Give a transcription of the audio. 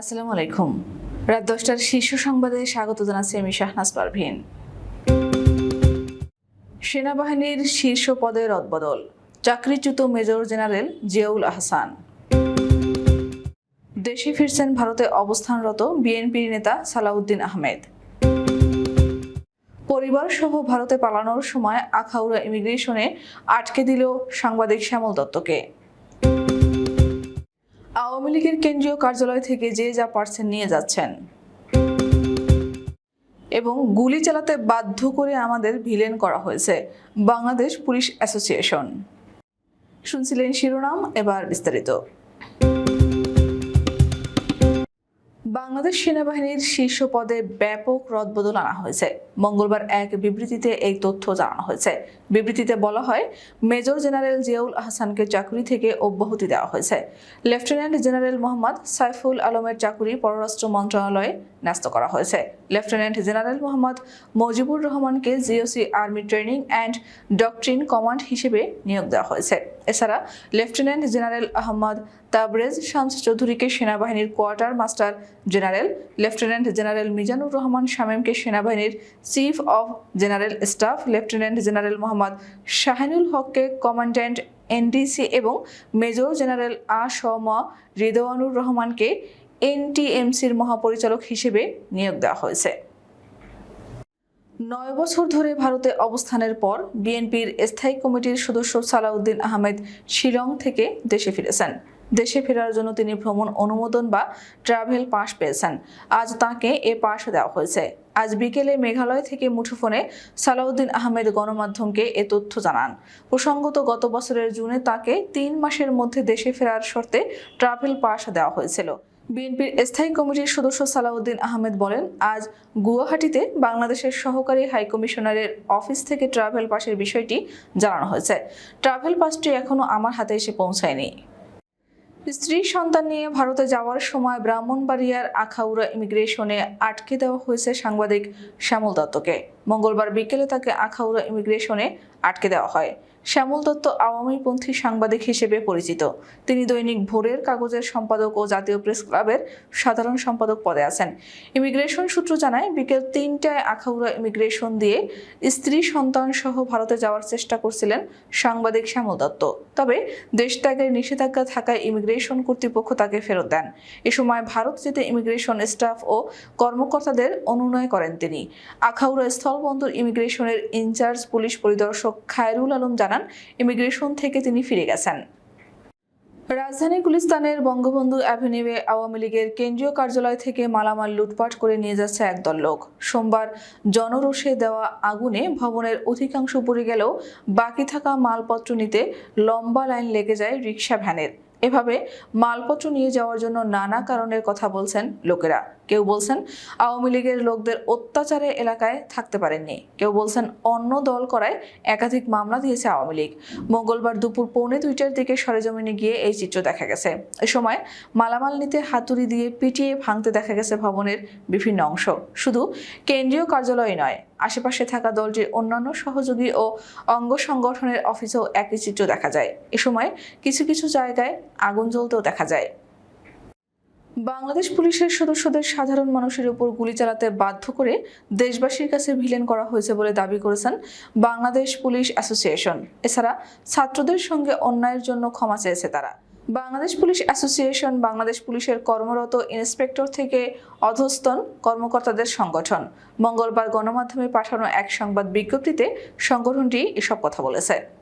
আসসালামু আলাইকুম। রাত দশটার শীর্ষ সংবাদে স্বাগত জানাচ্ছি আমি শাহনাজ পারভিন। সেনাবাহিনীর শীর্ষ পদে রদবদল, চাকরিচ্যুত মেজর জেনারেল জিয়াউল আহসান। দেশে ফিরছেন ভারতে অবস্থানরত বিএনপির নেতা সালাউদ্দিন আহমেদ। পরিবার সহ ভারতে পালানোর সময় আখাউড়া ইমিগ্রেশনে আটকে দিল সাংবাদিক শ্যামল দত্তকে। আওয়ামী লীগের কেন্দ্রীয় কার্যালয় থেকে যে যা পারছেন নিয়ে যাচ্ছেন। এবং গুলি চালাতে বাধ্য করে আমাদের ভিলেন করা হয়েছে বাংলাদেশ পুলিশ অ্যাসোসিয়েশন। শুনছিলেন শিরোনাম, এবার বিস্তারিত। বাংলাদেশ সেনাবাহিনীর শীর্ষ পদে ব্যাপক রদবদল আনা হয়েছে। মঙ্গলবার এক বিবৃতিতে এই তথ্য জানানো হয়েছে। বিবৃতিতে বলা হয়, মেজর জেনারেল জিয়াউল আহসানকে চাকরি থেকে অব্যাহতি দেওয়া হয়েছে। লেফটেন্যান্ট জেনারেল মোহাম্মদ সাইফুল আলমের চাকরি পররাষ্ট্র মন্ত্রণালয়ে ন্যস্ত করা হয়েছে। লেফটেন্যান্ট জেনারেল মোহাম্মদ মজিবুর রহমানকে GOC army training and doctrine command হিসেবে নিয়োগ দেওয়া হয়েছে। এছাড়া, লেফটেন্যান্ট জেনারেল আহমদ তাবরেজ, শামস চৌধুরীকে সেনাবাহিনীর quarter master general, lieutenant general Mizanur Rahman শামীমকে সেনাবাহিনীর chief of general staff, lieutenant general Mohammad Shahinul হককে কমান্ড্যান্ট এনডিসি এবং মেজর জেনারেল আ স ম রিদওয়ানুর রহমানকে এনটিএমসির মহাপরিচালক হিসেবে নিয়োগ দেওয়া হয়েছে। নয় বছর ধরে ভারতে অবস্থানের পর বিএনপির স্থায়ী কমিটির সদস্য সালাউদ্দিন আহমেদ শিলং থেকে দেশে ফিরেছেন। দেশে ফেরার জন্য তিনি ভ্রমণ অনুমোদন বা ট্রাভেল পাস পেয়েছেন। আজ তাকে এ পাস দেওয়া হয়েছে। আজ বিকেলে মেঘালয় থেকে মুঠোফোনে সালাউদ্দিন আহমেদ গণমাধ্যমকে এ তথ্য জানান। প্রসঙ্গত, গত বছরের জুনে তাকে তিন মাসের মধ্যে দেশে ফেরার শর্তে ট্রাভেল পাস দেওয়া হয়েছিল। বিএনপির স্থায়ী কমিটির সদস্য সালাউদ্দিন আহমেদ বলেন, আজ গুয়াহাটিতে বাংলাদেশের সহকারী হাইকমিশনারের অফিস থেকে ট্রাভেল পাসের বিষয়টি জানানো হয়েছে। ট্রাভেল পাসটি এখনও আমার হাতে এসে পৌঁছায়নি। স্ত্রী সন্তান নিয়ে ভারতে যাওয়ার সময় ব্রাহ্মণবাড়িয়ার আখাউড়া ইমিগ্রেশনে আটকে দেওয়া হয়েছে সাংবাদিক শ্যামল দত্তকে। মঙ্গলবার বিকেলে তাকে আখাউড়া ইমিগ্রেশনে আটকে দেওয়া হয়। শ্যামল দত্ত আওয়ামীপন্থী সাংবাদিক হিসেবে পরিচিত। তিনি দৈনিক ভোরের কাগজের সম্পাদক ও জাতীয় প্রেস ক্লাবের সাধারণ সম্পাদক পদে আছেন। ইমিগ্রেশন সূত্র জানায়, বিকেল তিনটায় আখাউড়া ইমিগ্রেশন দিয়ে স্ত্রী সন্তান সহ ভারতে যাওয়ার চেষ্টা করছিলেন সাংবাদিক শ্যামল দত্ত। তবে দেশ ত্যাগের নিষেধাজ্ঞা থাকায় ইমিগ্রেশন কর্তৃপক্ষ তাকে ফেরত দেন। এ সময় ভারত যেতে ইমিগ্রেশন স্টাফ ও কর্মকর্তাদের অনুনয় করেন তিনি। আখাউড়া স্থলবন্দর ইমিগ্রেশনের ইনচার্জ পুলিশ পরিদর্শক খায়রুল আলম জানান ইমিগ্রেশন থেকে তিনি ফিরে গেছেন। রাজধানী গুলিস্তানের বঙ্গবন্ধু অ্যাভিনিউয়ে আওয়ামী লীগের কেন্দ্রীয় কার্যালয় থেকে মালামাল লুটপাট করে নিয়ে যাচ্ছে একদল লোক। সোমবার জনরোষে দেওয়া আগুনে ভবনের অধিকাংশ পড়ে গেলেও বাকি থাকা মালপত্র নিতে লম্বা লাইন লেগে যায় রিক্সা ভ্যানের। এভাবে মালপত্র নিয়ে যাওয়ার জন্য নানা কারণের কথা বলছেন লোকেরা। কেউ বলছেন আওয়ামী লীগের লোকদের অত্যাচারে এলাকায় থাকতে পারেননি। কেউ বলছেন অন্য দল করায় একাধিক মামলা দিয়েছে আওয়ামী লীগ। মঙ্গলবার দুপুর পৌনে দুইটার দিকে সরেজমিনে গিয়ে এই চিত্র দেখা গেছে। এ সময় মালামাল নিতে হাতুড়ি দিয়ে পিটিয়ে ভাঙতে দেখা গেছে ভবনের বিভিন্ন অংশ। শুধু কেন্দ্রীয় কার্যালয় নয়, আশেপাশে থাকা দলটির অন্যান্য সহযোগী ও অঙ্গ সংগঠনের অফিসেও একই চিত্র দেখা যায়। এ সময় কিছু কিছু জায়গায় আগুন জ্বলতেও দেখা যায়। বাংলাদেশ পুলিশের সদস্যদের সাধারণ মানুষের উপর গুলি চালাতে বাধ্য করে দেশবাসীর কাছে ভিলেন করা হয়েছে বলে দাবি করেছেন বাংলাদেশ পুলিশ অ্যাসোসিয়েশন। এছাড়া ছাত্রদের সঙ্গে অন্যায়ের জন্য ক্ষমা চেয়েছে তারা। বাংলাদেশ পুলিশ অ্যাসোসিয়েশন বাংলাদেশ পুলিশের কর্মরত ইন্সপেক্টর থেকে অধস্তন কর্মকর্তাদের সংগঠন। মঙ্গলবার গণমাধ্যমে পাঠানো এক সংবাদ বিজ্ঞপ্তিতে সংগঠনটি এসব কথা বলেছে।